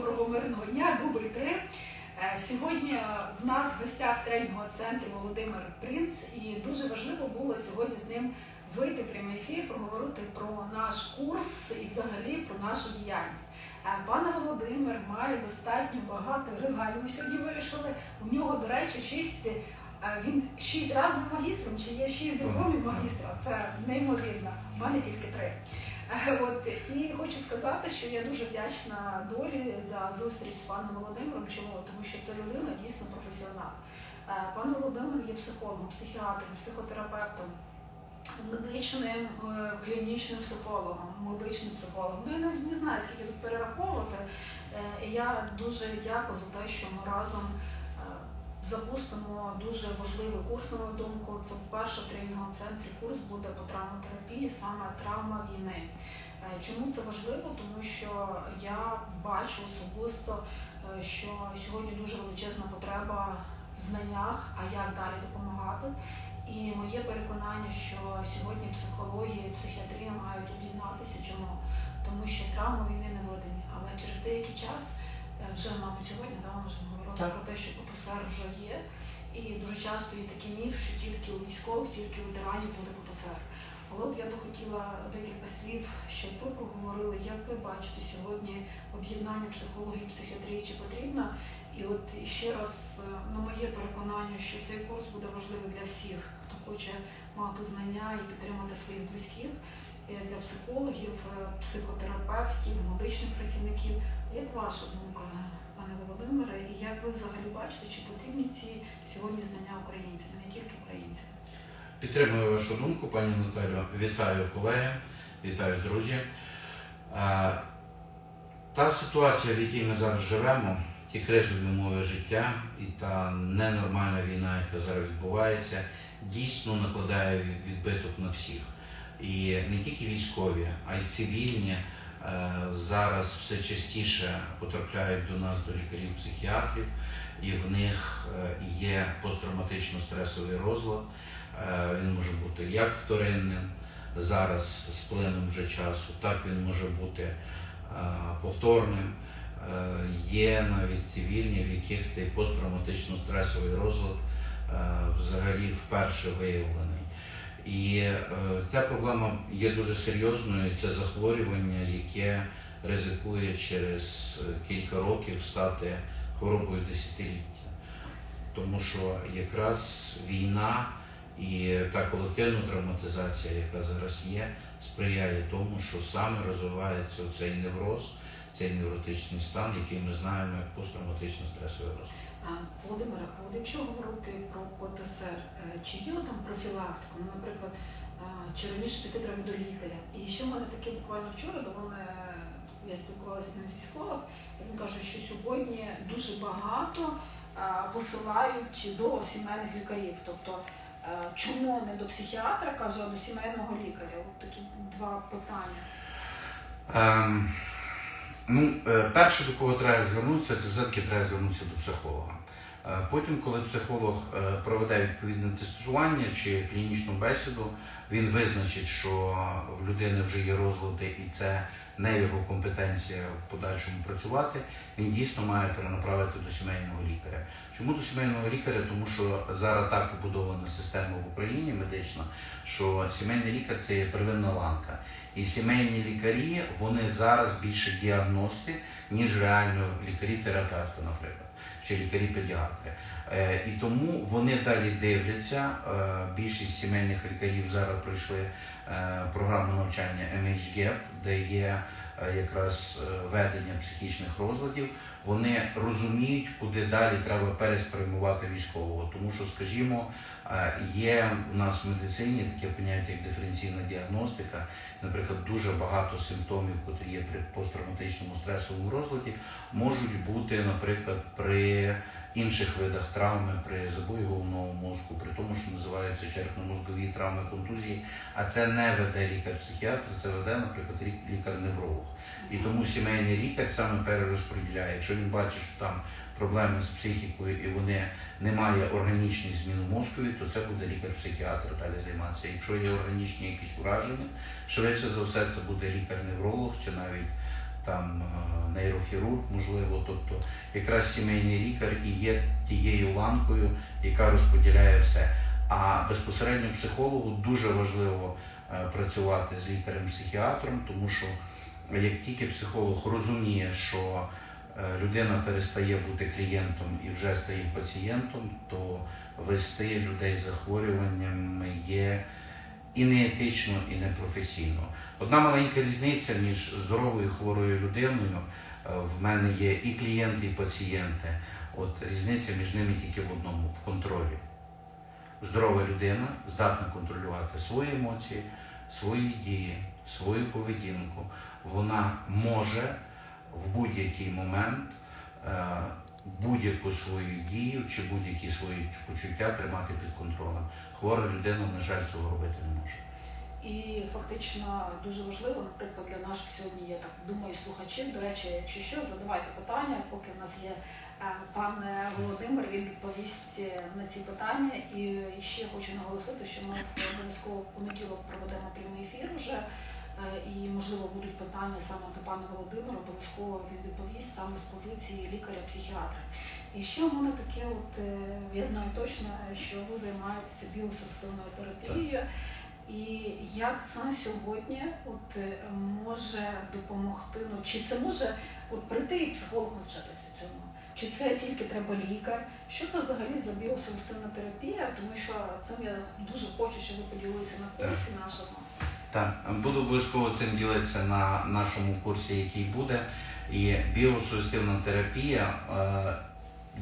доброго мирного дня, дубль 3. Сьогодні в нас в гостях тренінгового центру Володимир Принц, і дуже важливо було сьогодні з ним вийти в прямий ефір, проговорити про наш курс і взагалі про нашу діяльність. Е, Пане Володимир має достатньо багато регалій. Ми сьогодні вирішили. У нього, до речі, шість. е, Він шість разів магістром, чи є шість дипломів магістра. Це неймовірно. У мене тільки три. От і хочу сказати, що я дуже вдячна долі за зустріч з паном Володимиром. Чому? Тому що це людина дійсно професіонал. Е, Пан Володимир є психологом, психіатром, психотерапевтом, медичним е, клінічним психологом, медичним психологом. Ну я навіть не знаю, скільки тут перераховувати. Е, я дуже дякую за те, що ми разом запустимо дуже важливий курс, на мою думку. Це вперше в тренінговому центрі курс буде по травматерапії, саме травма війни. Е, Чому це важливо? Тому що я бачу особисто, е, що сьогодні дуже величезна потреба в знаннях, а як далі допомагати. І моє переконання, що сьогодні психологія і психіатрія мають об'єднатися. Чому? Тому що травми війни не видані, але через деякий час, вже, мабуть, сьогодні да, ми можемо говорити Так. про те, що ПТСР вже є. І дуже часто є такий міф, що тільки у військових, тільки у ветеранів буде ПТСР. Але от я би хотіла декілька слів, щоб ви проговорили, як ви бачите сьогодні об'єднання психології і психіатрії, чи потрібно? І от ще раз, е, на моє переконання, що цей курс буде важливий для всіх, хто хоче мати знання і підтримати своїх близьких, е, для психологів, е, психотерапевтів, медичних працівників. Як ваша думка, пане Володимире, і як ви взагалі бачите, чи потрібні ці сьогодні знання українцям, не тільки українцям? Підтримую вашу думку, пані Наталю. Вітаю колеги, вітаю друзі. Та ситуація, в якій ми зараз живемо, ті кризові умови життя і та ненормальна війна, яка зараз відбувається, дійсно накладає відбиток на всіх. І не тільки військові, а й цивільні зараз все частіше потрапляють до нас, до лікарів-психіатрів, і в них е, є посттравматично-стресовий розлад. Е, Він може бути як вторинним зараз з плином вже часу, так він може бути е, повторним. Е, Є навіть цивільні, в яких цей посттравматично-стресовий розлад е, взагалі вперше виявлений. І е, ця проблема є дуже серйозною. Це захворювання, яке ризикує через е, кілька років стати хворобою десятиліття. Тому що якраз війна і та колективна травматизація, яка зараз є, сприяє тому, що саме розвивається цей невроз, цей невротичний стан, який ми знаємо як посттравматично стресовий розлад. А, Володимире, а от якщо говорити про ПТСР, е, чи є там профілактика? Ну, наприклад, чи раніше піти треба до лікаря? І ще в мене таке буквально вчора до мене я спілкувалася з одним з військових, він каже, що сьогодні дуже багато посилають до сімейних лікарів. Тобто, е, чому не до психіатра, каже, а до сімейного лікаря? От такі два питання. Ем, ну, е, перше, до кого треба звернутися, це все-таки треба звернутися до психолога. Е, Потім, коли психолог е, проведе відповідне тестування чи клінічну бесіду, він визначить, що в людини вже є розлади і це не його компетенція в подальшому працювати, він дійсно має перенаправити до сімейного лікаря. Чому до сімейного лікаря? Тому що зараз так побудована система в Україні медична, що сімейний лікар це є первинна ланка. І сімейні лікарі вони зараз більше діагности, ніж реально лікарі-терапевти, наприклад, чи лікарі-педіатри. Е, і тому вони далі дивляться. Е, більшість сімейних лікарів зараз пройшли е, програму навчання MHGAP, де є якраз е, ведення психічних розладів. Вони розуміють, куди далі треба переспрямувати військового. Тому що, скажімо, е, є у нас в медицині таке поняття як диференційна діагностика. Наприклад, дуже багато симптомів, котрі є при посттравматичному стресовому розладі, можуть бути, наприклад, при інших видах травми, при забої головного мозку, при тому, що називаються черепно-мозгові травми контузії. А це не веде лікар-психіатр, це веде, наприклад, лі- лікар-невролог. І тому сімейний лікар саме перерозподіляє. Якщо він бачить, що там проблеми з психікою і вони немає органічних змін у мозкові, то це буде лікар-психіатр далі займатися. Якщо є органічні якісь ураження, швидше за все це буде лікар-невролог чи навіть там е, нейрохірург, можливо. Тобто якраз сімейний лікар і є тією ланкою, яка розподіляє все. А безпосередньо психологу дуже важливо е, працювати з лікарем-психіатром, тому що як тільки психолог розуміє, що е, людина перестає бути клієнтом і вже стає пацієнтом, то вести людей з захворюваннями є і неетично, і непрофесійно. Одна маленька різниця між здоровою хворою людиною. е, В мене є і клієнти, і пацієнти. От різниця між ними тільки в одному в контролі. Здорова людина здатна контролювати свої емоції, свої дії, свою поведінку. Вона може в будь-який момент е, будь-яку свою дію чи будь-які свої почуття тримати під контролем. Хвора людина, на жаль, цього робити не може. І фактично дуже важливо, наприклад, для наших сьогодні є так думаю слухачів. До речі, якщо що, задавайте питання, поки в нас є е, пан е, Володимир, він відповість е, на ці питання. І ще хочу наголосити, що ми обов'язково понеділок проведемо прямий ефір вже. Е, І можливо будуть питання саме до пана Володимира, обов'язково він відповість саме з позиції лікаря-психіатра. І ще у мене таке, от е, я знаю точно, що ви займаєтеся біосубстивною терапією. І як це сьогодні от, е, може допомогти? Ну, чи це може от, прийти і психолог навчатися цьому? Чи це тільки треба лікар? Що це взагалі за біосубстивна терапія? Тому що цим я дуже хочу, щоб ви поділилися на курсі нашому. Так, буду обов'язково цим ділитися на нашому курсі, який буде. І біосугестивна терапія е,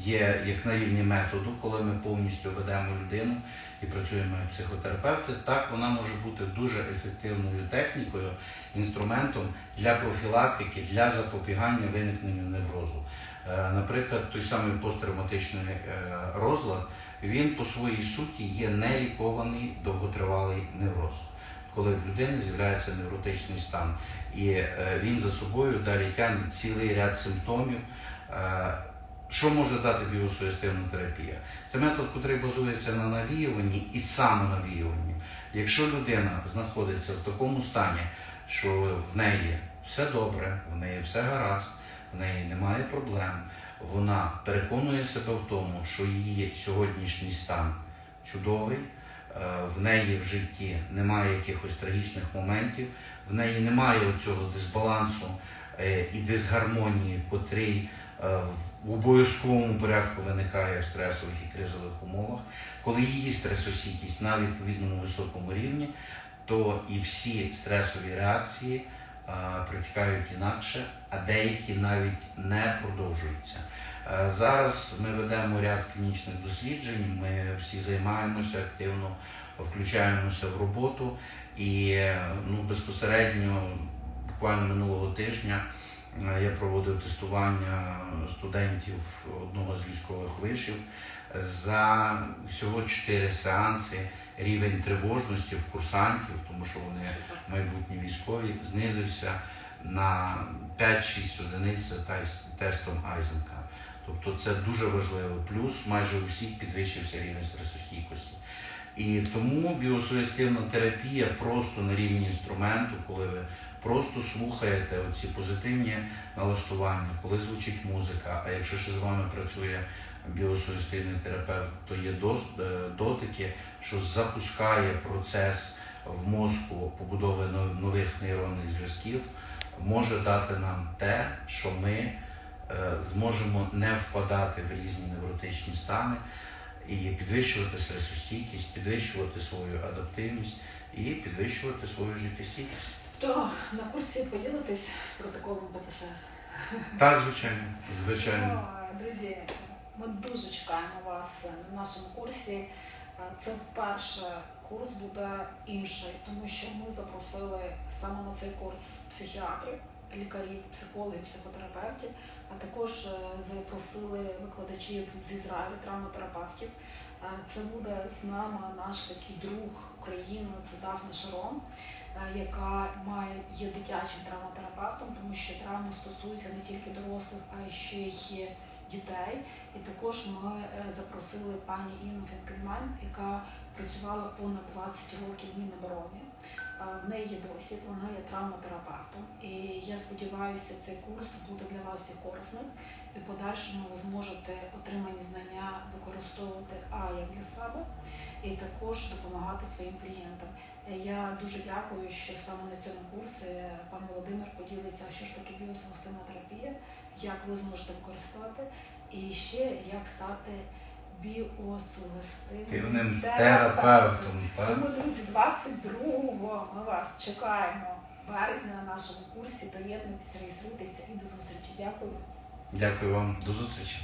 є як на рівні методу, коли ми повністю ведемо людину і працюємо як психотерапевти. Так вона може бути дуже ефективною технікою, інструментом для профілактики, для запобігання виникненню неврозу. Е, Наприклад, той самий посттравматичний е, розлад, він по своїй суті є нелікований довготривалий невроз коли в людини з'являється невротичний стан, і е, він за собою далі тягне цілий ряд симптомів. Е, Що може дати біосугестивна терапія? Це метод, який базується на навіюванні і самонавіюванні. Якщо людина знаходиться в такому стані, що в неї все добре, в неї все гаразд, в неї немає проблем, вона переконує себе в тому, що її сьогоднішній стан чудовий, в неї в житті немає якихось трагічних моментів, в неї немає цього дисбалансу е, і дисгармонії, котрий е, в обов'язковому порядку виникає в стресових і кризових умовах, коли її стресостійкість на відповідному високому рівні, то і всі стресові реакції е, протікають інакше, а деякі навіть не продовжуються. Е, Зараз ми ведемо ряд клінічних досліджень, ми всі займаємося активно, включаємося в роботу і е, ну, безпосередньо буквально минулого тижня е, я проводив тестування студентів одного з військових вишів. За всього 4 сеанси рівень тривожності в курсантів, тому що вони майбутні військові, знизився на 5-6 одиниць тестом Айзенка. Тобто це дуже важливо. Плюс майже у всіх підвищився рівень стресостійкості. І тому біосугестивна терапія просто на рівні інструменту, коли ви просто слухаєте оці позитивні налаштування, коли звучить музика. А якщо ще з вами працює біосугестивний терапевт, то є е, дотики, що запускає процес в мозку побудови нових нейронних зв'язків, може дати нам те, що ми е, зможемо не впадати в різні невротичні стани і підвищувати стресостійкість, підвищувати свою адаптивність і підвищувати свою життєстійкість. То на курсі поділитесь протоколом ПТСР. Так, звичайно, звичайно. Ну, Друзі, ми дуже чекаємо вас на нашому курсі. Це вперше курс буде інший, тому що ми запросили саме на цей курс психіатрів, лікарів, психологів, психотерапевтів, а також е, запросили викладачів з Ізраїлю, травматерапевтів. Е, Це буде з нами наш такий друг України, це Дафна Шарон, е, яка має є дитячим травматерапевтом, тому що травми стосуються не тільки дорослих, а й ще й дітей. І також ми запросили пані Інну Фінкельман, яка працювала понад 20 років в Мінобороні. В неї є досвід, вона є травматерапевтом. І я сподіваюся, цей курс буде для вас і корисним. І в подальшому ви зможете отримані знання використовувати а як для себе, і також допомагати своїм клієнтам. Я дуже дякую, що саме на цьому курсі пан Володимир поділиться, що ж таке біосимотерапія, як ви зможете використати, і ще як стати біосугестивним Тивним терапевтом. терапевтом. Тому, друзі, 22-го ми вас чекаємо березня на нашому курсі. Доєднуйтесь, реєструйтеся і до зустрічі. Дякую. Дякую вам. До зустрічі.